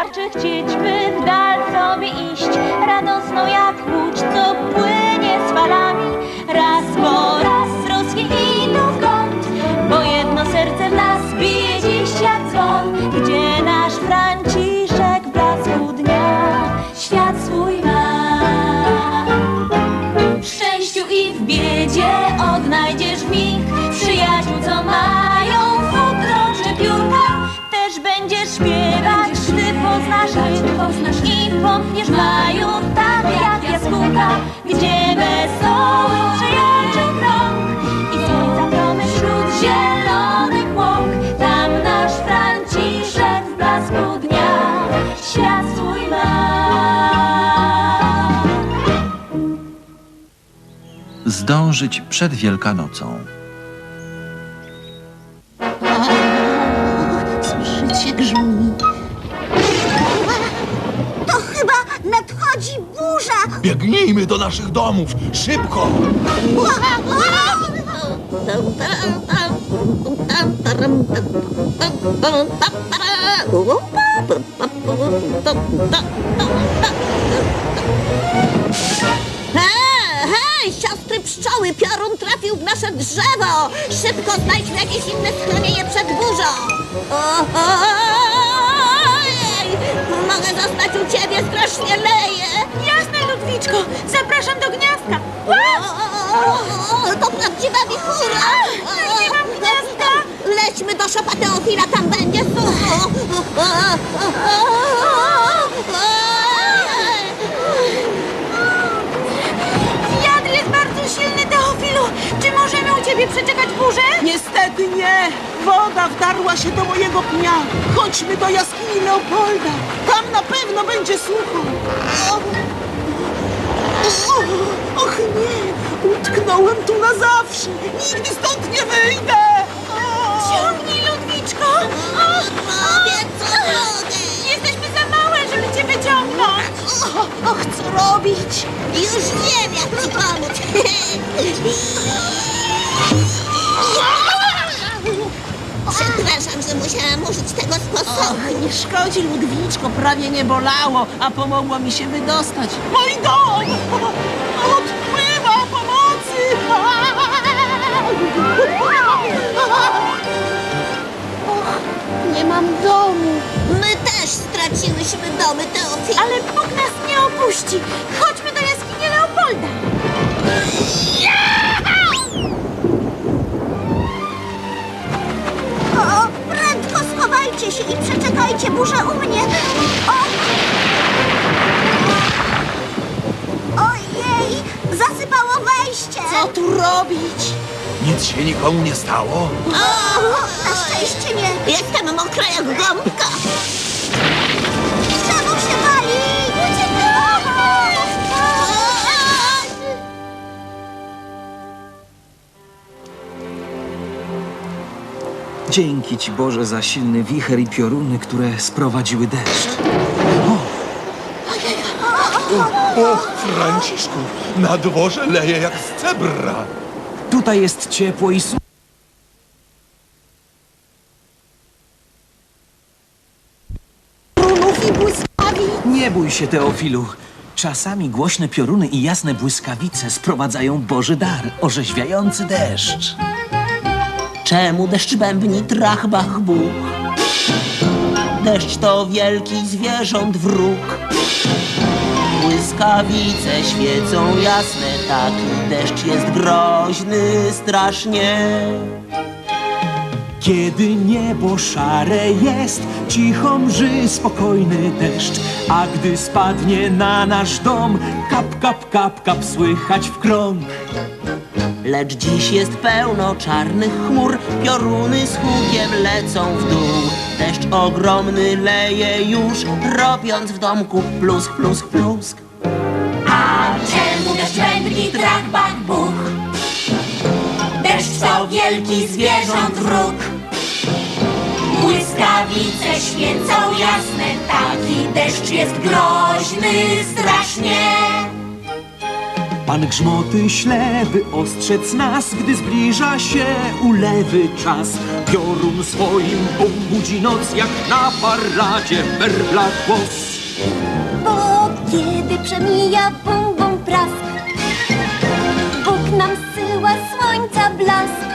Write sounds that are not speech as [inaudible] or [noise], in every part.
Wystarczy chcieć, by w dal sobie iść, radosną jak łódź, rytm I pomkniesz w maju tak jak jaskółka Gdzie wesoły przyjaciół krąg I słońca promyk wśród zielonych łąk Tam nasz Franciszek w blasku dnia Świat swój ma Zdążyć przed Wielkanocą. Biegnijmy do naszych domów! Szybko! Hej, siostry pszczoły, piorun trafił w nasze drzewo. Szybko znajdźmy jakieś inne schronienie przed burzą. O, o, ojej, mogę zostać u ciebie, strasznie leję. Jasne, Ludwiczko, zapraszam do gniazdka. O, to prawdziwa wichura. nie mam gniazdka. Lećmy do szopa Teofila, tam będzie sucho. Wiatr jest bardzo silny, Teofilu. Czy możemy u ciebie przeczekać burzę? Niestety nie! Woda wdarła się do mojego pnia. Chodźmy do jaskini Leopolda. Tam na pewno będzie sucho. O, o, och nie! Utknąłem tu na zawsze. Nigdy stąd nie wyjdę. Ciągnij, Ludwiczko. Robię co mogę. Jesteśmy za małe, żeby cię wyciągnąć. och, co robić? Już wiem, jak ci pomóc. [laughs] Przepraszam, że musiałam użyć tego sposobu. Och, nie szkodzi, Ludwiczko, prawie nie bolało, a pomogło mi się wydostać. Mój dom! Odpływa pomocy! Och, nie mam domu. My też straciłyśmy domy, Teofil. Ale Bóg nas nie opuści. Chodźmy do jaskini Leopolda. O, prędko schowajcie się i przeczekajcie burzę u mnie. O! Ojej, zasypało wejście. Co tu robić? Nic się nikomu nie stało? O, na szczęście nie. Jestem mokra jak gąbka. Dzięki Ci Boże za silny wicher i pioruny, które sprowadziły deszcz. Och, Franciszku, na dworze leje jak z cebra. Tutaj jest ciepło i su... Runów i błyskawi. Nie bój się, Teofilu. Czasami głośne pioruny i jasne błyskawice sprowadzają Boży dar, orzeźwiający deszcz. Czemu deszcz bębni trach bach buch? Deszcz to wielki zwierząt wróg. Błyskawice świecą jasne, taki deszcz jest groźny strasznie. Kiedy niebo szare jest, cicho mrzy spokojny deszcz, a gdy spadnie na nasz dom, kap, kap, kap, kap słychać w krąg. Lecz dziś jest pełno czarnych chmur, pioruny z hukiem lecą w dół. Deszcz ogromny leje już, robiąc w domku plusk, plusk, plusk. A czemu deszcz bębni trach, bach, buch? Deszcz to wielki zwierząt wróg. Błyskawice świecą jasne, taki deszcz jest groźny strasznie. Pan grzmoty śle, by ostrzec nas, gdy zbliża się ulewy czas. Piorun swoim bum budzi noc, jak na paradzie werbla głos. Bo kiedy przemija bum bum prask Bóg nam zsyła słońca blask.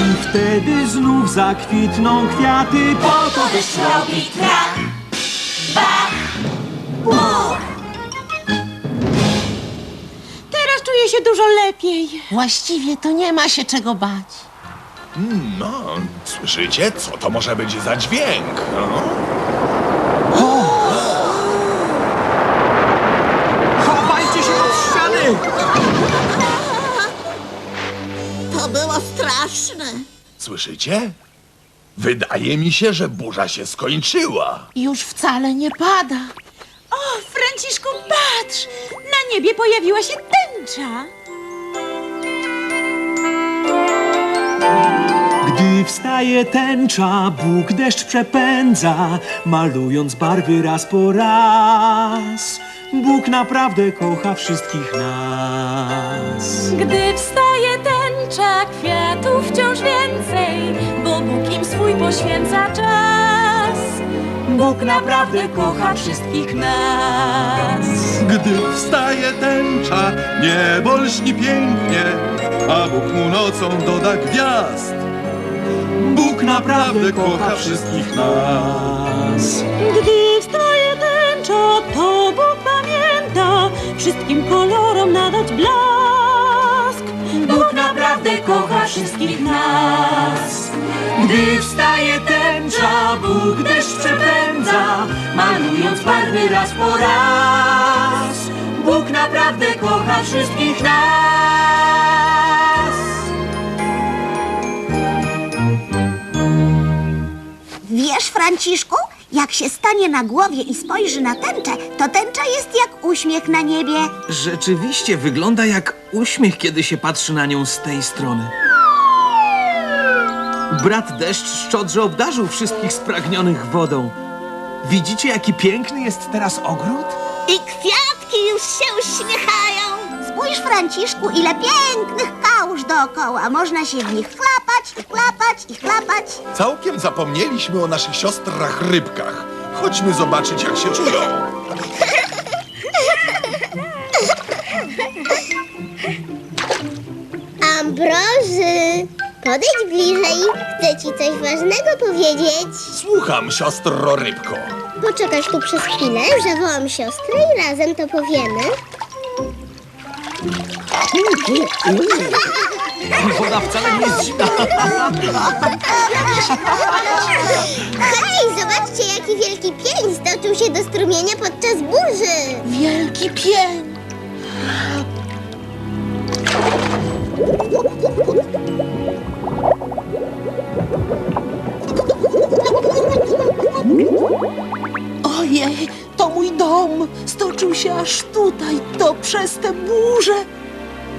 I wtedy znów zakwitną kwiaty, po to robi trach, bach, buch się dużo lepiej. Właściwie to nie ma się czego bać. No, słyszycie? Co to może być za dźwięk? No? Chowajcie się od ściany! To było straszne. Słyszycie? Wydaje mi się, że burza się skończyła. Już wcale nie pada. O, Franciszku, patrz! Na niebie pojawiła się Gdy wstaje tęcza, Bóg deszcz przepędza, malując barwy raz po raz. Bóg naprawdę kocha wszystkich nas. Gdy wstaje tęcza kwiatów wciąż więcej Bo Bóg im swój poświęca czas Bóg naprawdę kocha wszystkich nas Gdy wstaje tęcza, niebo lśni pięknie, a Bóg mu nocą doda gwiazd. Bóg naprawdę kocha wszystkich nas. Gdy wstaje tęcza, to Bóg pamięta wszystkim kolorom nadać blask. Bóg naprawdę kocha wszystkich nas Gdy wstaje tęcza, Bóg deszcz przepędza, malując barwy raz po raz. Bóg naprawdę kocha wszystkich nas. Wiesz, Franciszku, jak się stanie na głowie i spojrzy na tęczę, to tęcza jest jak uśmiech na niebie. Rzeczywiście wygląda jak uśmiech, kiedy się patrzy na nią z tej strony. Brat deszcz szczodrze obdarzył wszystkich spragnionych wodą. Widzicie, jaki piękny jest teraz ogród? I kwiatki już się uśmiechają. Spójrz, Franciszku, ile pięknych kałuż dookoła. Można się w nich chlapać i chlapać i chlapać. Całkiem zapomnieliśmy o naszych siostrach rybkach. Chodźmy zobaczyć, jak się czują. Ambroży, podejdź bliżej. Chcę ci coś ważnego powiedzieć. Słucham, siostro rybko. Poczekasz tu przez chwilę, zawołam siostrę i razem to powiemy. [laughs] Woda wcale nie jest zimna. Hej, zobaczcie, jaki wielki pień stoczył się do strumienia podczas burzy. Wielki pień. Ojej, to mój dom. Stoczył się aż tutaj, to przez tę burzę.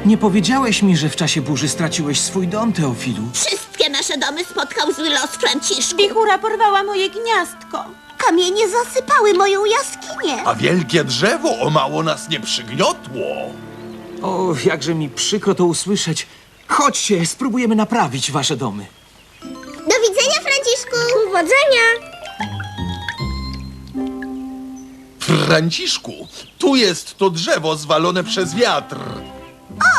Nie powiedziałeś mi, że w czasie burzy straciłeś swój dom, Teofilu. Wszystkie nasze domy spotkał zły los, Franciszku. Wichura porwała moje gniazdko. Kamienie zasypały moją jaskinię. A wielkie drzewo o mało nas nie przygniotło. O, jakże mi przykro to usłyszeć. Chodźcie, spróbujemy naprawić wasze domy. Do widzenia, Franciszku. Powodzenia. Franciszku, tu jest to drzewo zwalone przez wiatr.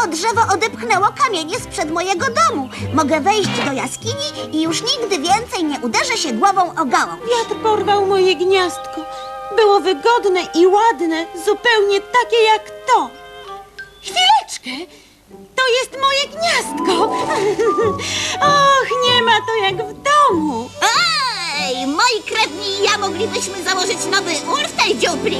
O, drzewo odepchnęło kamienie sprzed mojego domu. Mogę wejść do jaskini i już nigdy więcej nie uderzę się głową o gałąź. Wiatr porwał moje gniazdko. Było wygodne i ładne, zupełnie takie jak to. Chwileczkę! To jest moje gniazdko! [laughs] Och, nie ma to jak w domu! Ej, moi krewni i ja moglibyśmy założyć nowy ul w tej dziupli.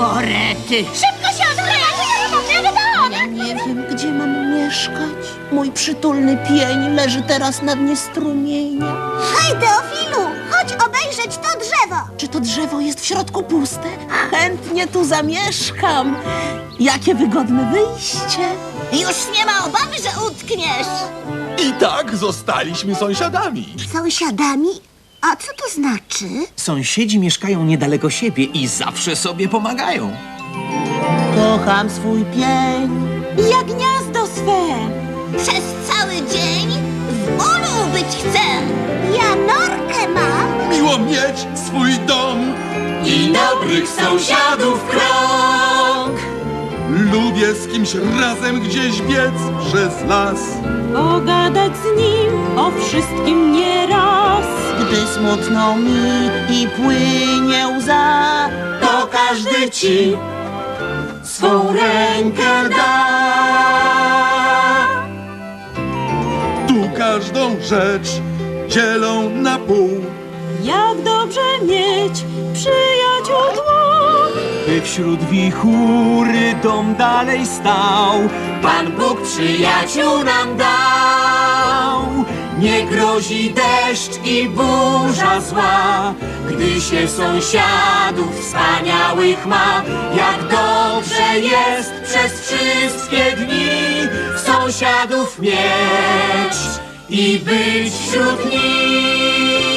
O rety. Szybko się odkrywa, dom! Nie wiem, gdzie mam mieszkać. Mój przytulny pień leży teraz na dnie strumienia. Hej, Teofilu, chodź obejrzeć to drzewo. Czy to drzewo jest w środku puste? Chętnie tu zamieszkam. Jakie wygodne wyjście. Już nie ma obawy, że utkniesz. I tak zostaliśmy sąsiadami. Sąsiadami? A co to znaczy? Sąsiedzi mieszkają niedaleko siebie i zawsze sobie pomagają. Kocham swój pień. Ja gniazdo swe. Przez cały dzień w ulu być chcę. Ja norkę mam. Miło mieć swój dom. I dobrych sąsiadów krąg. Lubię z kimś razem gdzieś biec przez las. Pogadać z nim o wszystkim nieraz. Smutno mi i płynie łza, To każdy ci swą rękę da. Tu każdą rzecz dzielą na pół. Jak dobrze mieć przyjaciół dwóch. By wśród wichury dom dalej stał. Pan Bóg przyjaciół nam dał. Nie grozi deszcz i burza zła, gdy się sąsiadów wspaniałych ma. Jak dobrze jest przez wszystkie dni sąsiadów mieć i być wśród nich.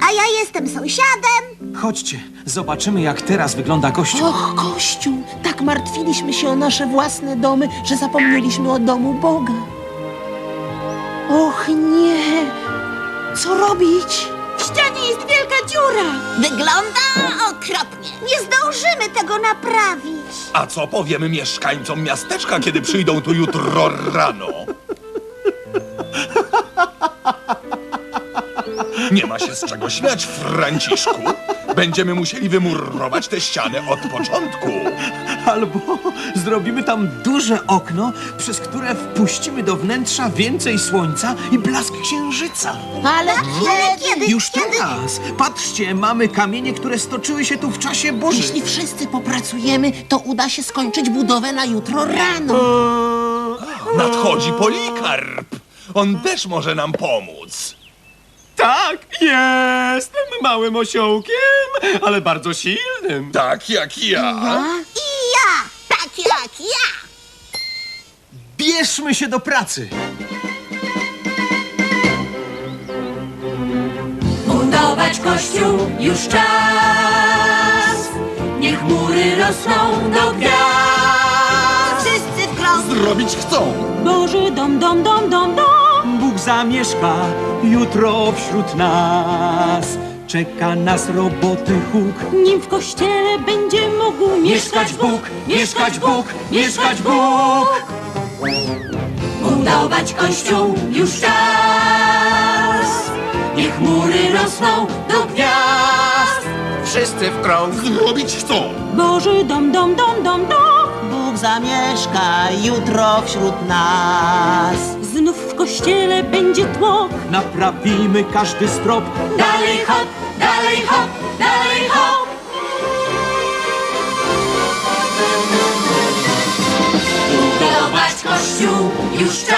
A ja jestem sąsiadem. Chodźcie, zobaczymy jak teraz wygląda kościół. Och, Kościół, tak martwiliśmy się o nasze własne domy, że zapomnieliśmy o domu Boga. Och nie, co robić? W ścianie jest wielka dziura. Wygląda okropnie. Nie zdążymy tego naprawić. A co powiemy mieszkańcom miasteczka, kiedy przyjdą tu jutro rano? Nie ma się z czego śmiać, Franciszku. Będziemy musieli wymurować tę ścianę od początku. Albo zrobimy tam duże okno, przez które wpuścimy do wnętrza więcej słońca i blask księżyca. Ale Ale kiedy? Już teraz! Patrzcie, mamy kamienie, które stoczyły się tu w czasie burzy. jeśli wszyscy popracujemy, to uda się skończyć budowę na jutro rano. Nadchodzi Polikarp. On też może nam pomóc. Tak, jestem małym osiołkiem, ale bardzo silnym. Tak jak ja. I ja. Tak jak ja. Bierzmy się do pracy! Budować kościół już czas. Niech mury rosną do gwiazd. Wszyscy w krąg. Zrobić chcą. Boży dom, dom, dom, dom, dom. Zamieszka jutro wśród nas. Czeka nas roboty huk. Nim w kościele będzie mógł Mieszkać Bóg, mieszkać Bóg, mieszkać Bóg. Budować kościół już czas. Niech mury rosną do gwiazd. Wszyscy w krąg! Zrobić chcą. Boży dom, dom, dom, dom, dom. Bóg zamieszka jutro wśród nas. Znów w kościele będzie tłok. Naprawimy każdy strop. Dalej hop, dalej hop, dalej hop. Budować kościół już czas.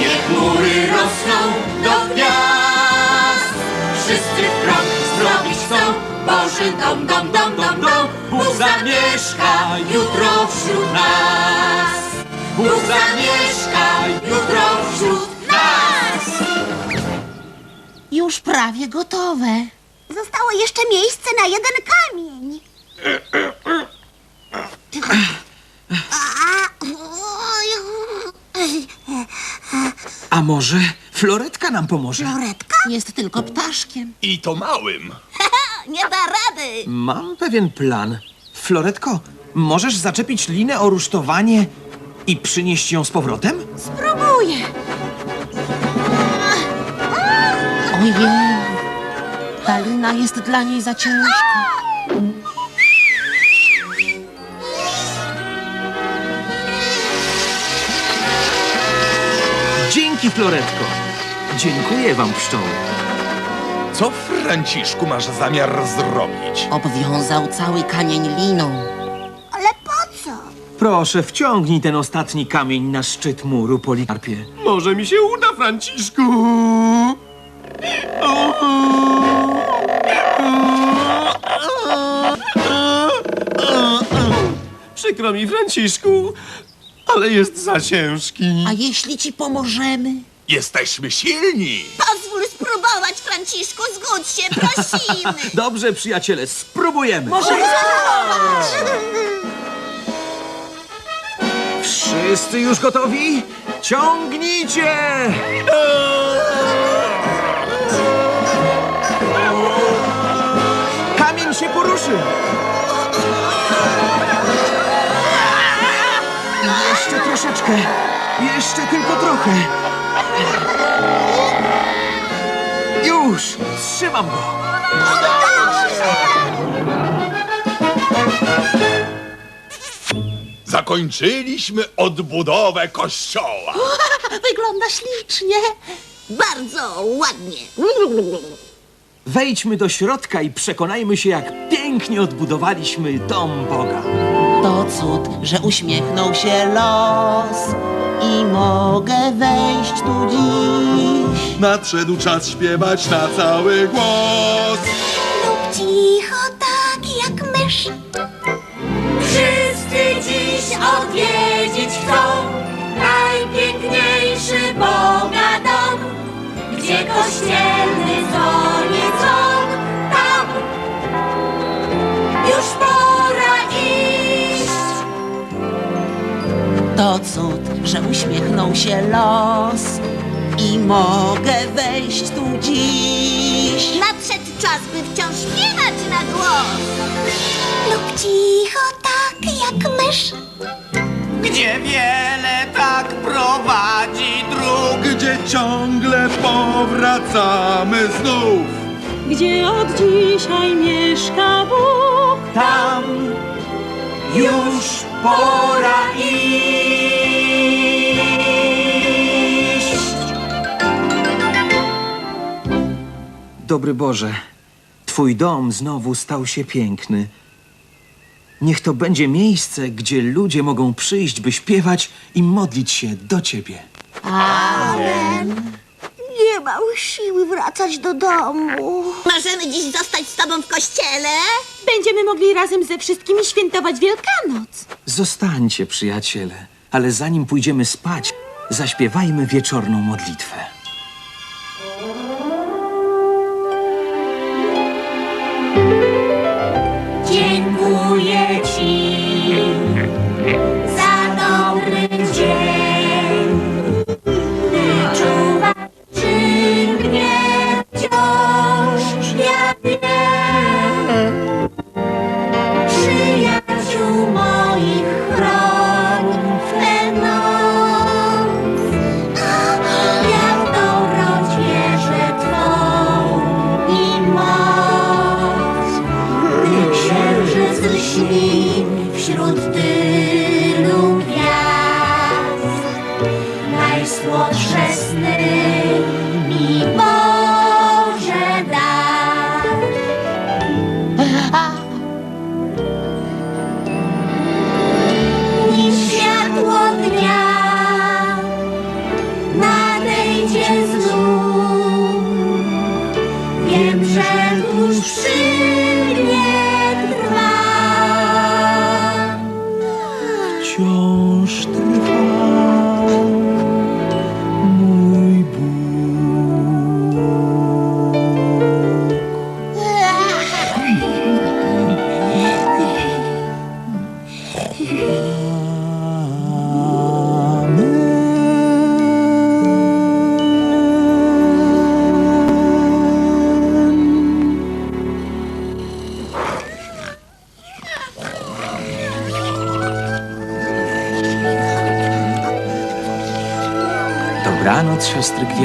Niech mury rosną do gwiazd. Wszyscy w krok zrobić chcą Boży dom, dom, dom, dom, dom. Bóg zamieszka jutro wśród nas. Bóg zamieszka jutro wśród nas. Już prawie gotowe. Zostało jeszcze miejsce na jeden kamień. A, może Floretka nam pomoże? Floretka? Jest tylko ptaszkiem. I to małym. [laughs] Nie da rady. Mam pewien plan. Floretko, możesz zaczepić linę o rusztowanie i przynieść ją z powrotem? Spróbuję. Ojej, ta lina jest dla niej za ciężka. Dzięki, Floretko. Dziękuję wam, pszczoły. Co, Franciszku, masz zamiar zrobić? Obwiązał cały kamień liną. Proszę, wciągnij ten ostatni kamień na szczyt muru, Polikarpie. Może mi się uda, Franciszku. Przykro mi, Franciszku, ale jest za ciężki. A jeśli ci pomożemy? Jesteśmy silni. Pozwól spróbować, Franciszku, zgódź się, prosimy. [laughs] Dobrze, przyjaciele, spróbujemy. Wszyscy już gotowi? Ciągnijcie! Kamień się poruszy! Jeszcze troszeczkę. Jeszcze tylko trochę. Już! Trzymam go! Zakończyliśmy odbudowę kościoła. [laughs] Wygląda ślicznie. Bardzo ładnie. Wejdźmy do środka i przekonajmy się, jak pięknie odbudowaliśmy dom Boga. To cud, że uśmiechnął się los i mogę wejść tu dziś. Nadszedł czas śpiewać na cały głos. Lub cicho, tak jak mysz. Kościelny dzwonię dzwon. Tam już pora iść. To cud, że uśmiechnął się los i mogę wejść tu dziś. Nadszedł czas, by wciąż śpiewać na głos. Lub cicho, tak jak mysz. Gdzie wiele tak. Gdzie ciągle powracamy znów. Gdzie od dzisiaj mieszka Bóg? Tam już pora iść. Dobry Boże, Twój dom znowu stał się piękny. Niech to będzie miejsce, gdzie ludzie mogą przyjść, by śpiewać i modlić się do Ciebie. Nie mam siły wracać do domu. Możemy dziś zostać z tobą w kościele? Będziemy mogli razem ze wszystkimi świętować Wielkanoc. Zostańcie, przyjaciele, ale zanim pójdziemy spać, zaśpiewajmy wieczorną modlitwę.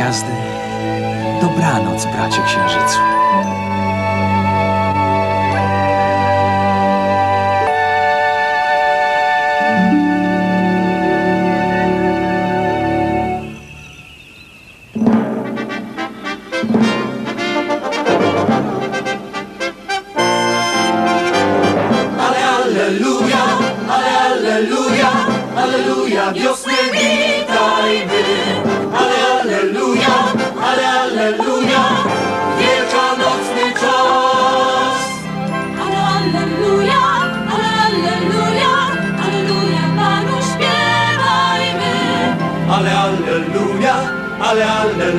Gwiazdy. Dobranoc, bracie księżycu.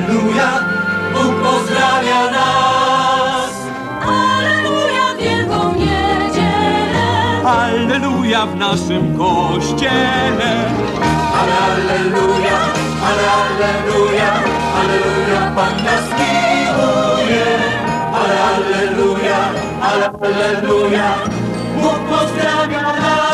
Alleluja, Bóg pozdrawia nas. Aleluja, wielką niedzielę. Alleluja w naszym kościele. Ale alleluja, ale alleluja, alleluja, Pan nas miłuje. Ale alleluja, ale alleluja, Bóg pozdrawia nas.